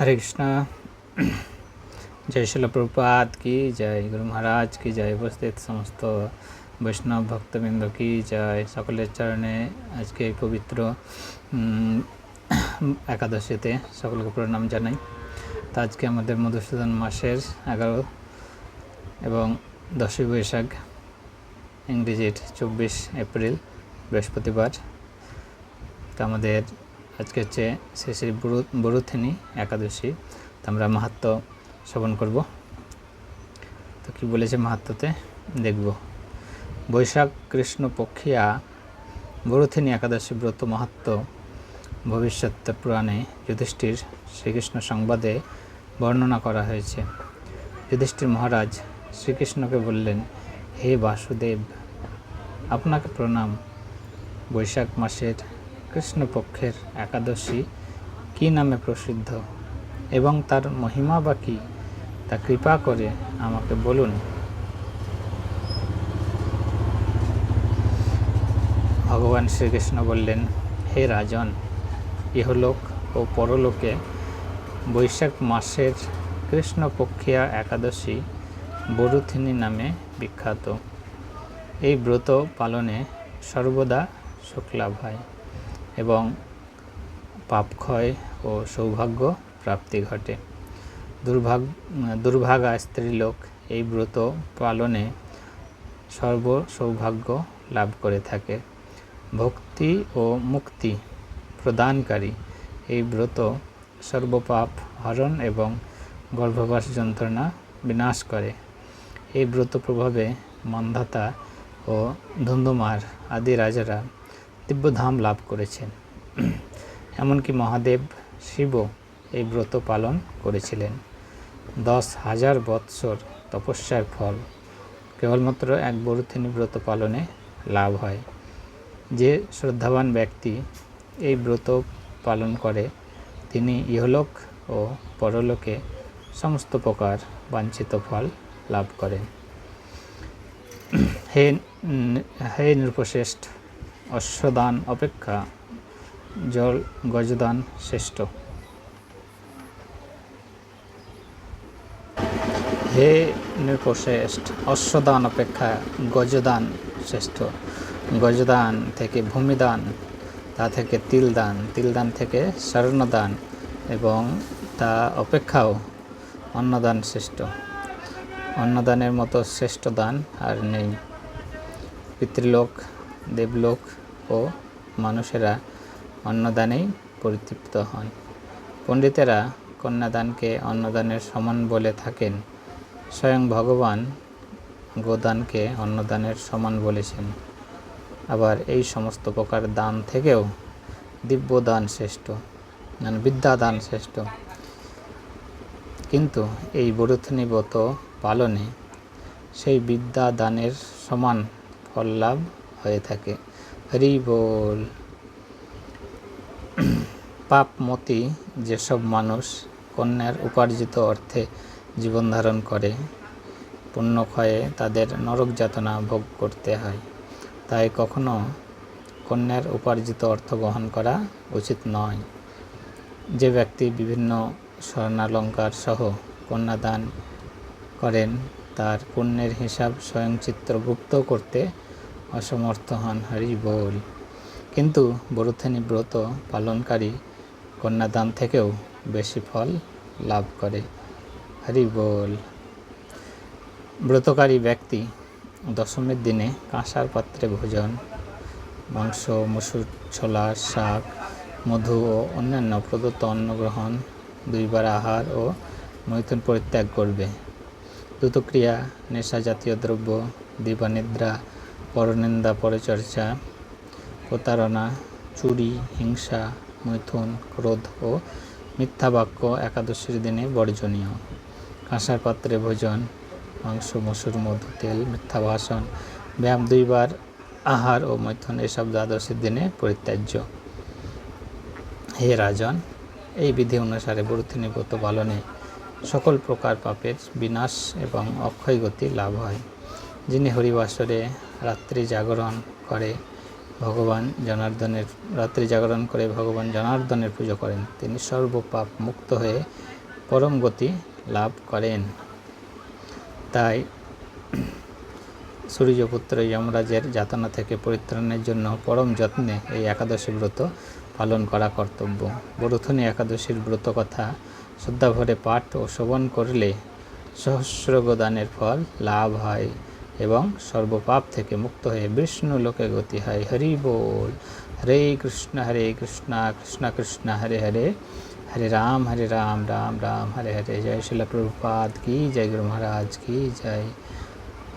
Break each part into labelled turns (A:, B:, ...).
A: হরে কৃষ্ণ জয় শিল প্রপাত কি জয় গুরু মহারাজ কি জয় উপস্থিত সমস্ত বৈষ্ণব ভক্তবৃন্দ কি জয় সকলের চরণে আজকে এই পবিত্র একাদশীতে সকলকে প্রণাম জানাই তা আজকে আমাদের মধুসূদন মাসের এগারো এবং দশই বৈশাখ ইংরেজির চব্বিশ এপ্রিল বৃহস্পতিবার তা আমাদের আজকে হচ্ছে শ্রী শ্রী বরুথিনী একাদশী তো আমরা মাহাত্ম শ্রবণ করব তো কী বলেছে মাহাত্মতে দেখব বৈশাখ কৃষ্ণ পক্ষিয়া বরুথিনী একাদশী ব্রত মাহাত্ম ভবিষ্যৎ পুরাণে যুধিষ্ঠির শ্রীকৃষ্ণ সংবাদে বর্ণনা করা হয়েছে যুধিষ্ঠির মহারাজ শ্রীকৃষ্ণকে বললেন হে বাসুদেব আপনাকে প্রণাম বৈশাখ মাসের কৃষ্ণপক্ষের একাদশী কি নামে প্রসিদ্ধ এবং তার মহিমা বা কী তা কৃপা করে আমাকে বলুন ভগবান শ্রীকৃষ্ণ বললেন হে রাজন ইহলোক ও পরলোকে বৈশাখ মাসের কৃষ্ণপক্ষিয়া একাদশী বরুথিনী নামে বিখ্যাত এই ব্রত পালনে সর্বদা শুক্লাভ হয় এবং পাপক্ষয় ও সৌভাগ্য প্রাপ্তি ঘটে দুর্ভাগ দুর্ভাগা স্ত্রীলোক এই ব্রত পালনে সর্ব সৌভাগ্য লাভ করে থাকে ভক্তি ও মুক্তি প্রদানকারী এই ব্রত সর্বপাপ হরণ এবং গর্ভবাস যন্ত্রণা বিনাশ করে এই ব্রত প্রভাবে মন্ধাতা ও ধুন্ধুমার আদি রাজারা ধাম লাভ করেছেন এমনকি মহাদেব শিব এই ব্রত পালন করেছিলেন দশ হাজার বৎসর তপস্যার ফল কেবলমাত্র এক বরুথিনী ব্রত পালনে লাভ হয় যে শ্রদ্ধাবান ব্যক্তি এই ব্রত পালন করে তিনি ইহলোক ও পরলোকে সমস্ত প্রকার বাঞ্ছিত ফল লাভ করেন হে হে নৃপশ্রেষ্ঠ অশ্বদান অপেক্ষা জল গজদান শ্রেষ্ঠ হে নৃপশ্রেষ্ঠ অশ্বদান অপেক্ষা গজদান শ্রেষ্ঠ গজদান থেকে ভূমিদান তা থেকে তিলদান তিলদান থেকে স্বর্ণদান এবং তা অপেক্ষাও অন্নদান শ্রেষ্ঠ অন্নদানের মতো শ্রেষ্ঠ দান আর নেই পিতৃলোক দেবলোক ও মানুষেরা অন্নদানেই পরিতৃপ্ত হন পণ্ডিতেরা কন্যাদানকে অন্নদানের সমান বলে থাকেন স্বয়ং ভগবান গোদানকে অন্নদানের সমান বলেছেন আবার এই সমস্ত প্রকার দান থেকেও দিব্য দান শ্রেষ্ঠ মানে বিদ্যা দান শ্রেষ্ঠ কিন্তু এই বরুথনিবত পালনে সেই বিদ্যা দানের সমান ফল লাভ হয়ে থাকে হরি বল পাপমতি যেসব মানুষ কন্যার উপার্জিত অর্থে জীবন ধারণ করে ক্ষয়ে তাদের নরক যাতনা ভোগ করতে হয় তাই কখনো কন্যার উপার্জিত অর্থ গ্রহণ করা উচিত নয় যে ব্যক্তি বিভিন্ন স্বর্ণালঙ্কার সহ কন্যাদান করেন তার পুণ্যের হিসাব স্বয়ং করতে অসমর্থ হন হরি বল কিন্তু বরুথেনি ব্রত পালনকারী কন্যাদান থেকেও বেশি ফল লাভ করে হরি বল ব্রতকারী ব্যক্তি দশমীর দিনে কাঁসার পাত্রে ভোজন মাংস মসুর ছোলা শাক মধু ও অন্যান্য প্রদত্ত অন্ন গ্রহণ দুইবার আহার ও মৈথুন পরিত্যাগ করবে দ্রুতক্রিয়া নেশা জাতীয় দ্রব্য দীপানিদ্রা পরনিন্দা পরিচর্যা প্রতারণা চুরি হিংসা মৈথুন ক্রোধ ও মিথ্যা বাক্য একাদশীর দিনে বর্জনীয় কাঁসার পাত্রে ভোজন মাংস মসুর মধু তেল মিথ্যা ভাষণ ব্যায়াম দুইবার আহার ও মৈথুন এসব দ্বাদশীর দিনে পরিত্যাজ্য হে রাজন এই বিধি অনুসারে ব্রতিনী ব্রত পালনে সকল প্রকার পাপের বিনাশ এবং অক্ষয় গতি লাভ হয় যিনি হরিবাসরে রাত্রি জাগরণ করে ভগবান জনার্দনের রাত্রি জাগরণ করে ভগবান জনার্দনের পুজো করেন তিনি সর্বপাপ মুক্ত হয়ে পরম গতি লাভ করেন তাই সূর্যপুত্র যমরাজের যাতনা থেকে পরিত্রাণের জন্য পরম যত্নে এই একাদশী ব্রত পালন করা কর্তব্য বরুথনি একাদশীর ব্রত কথা শ্রদ্ধাভরে পাঠ ও শোভন করলে সহস্রগদানের ফল লাভ হয় এবং সর্বপাপ থেকে মুক্ত হয়ে বিষ্ণু লোকে গতি হয় হরি বোল হরে কৃষ্ণ হরে কৃষ্ণ কৃষ্ণ কৃষ্ণ হরে হরে হরে রাম হরে রাম রাম রাম হরে হরে জয় শিলা কি জয় গুরু মহারাজ কি জয়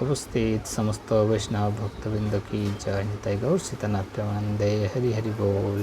A: উপস্থিত সমস্ত বৈষ্ণব ভক্তবৃন্দ কি জয় নিতাই গৌর সীতানাথ প্রমান্দে হরি হরি বোল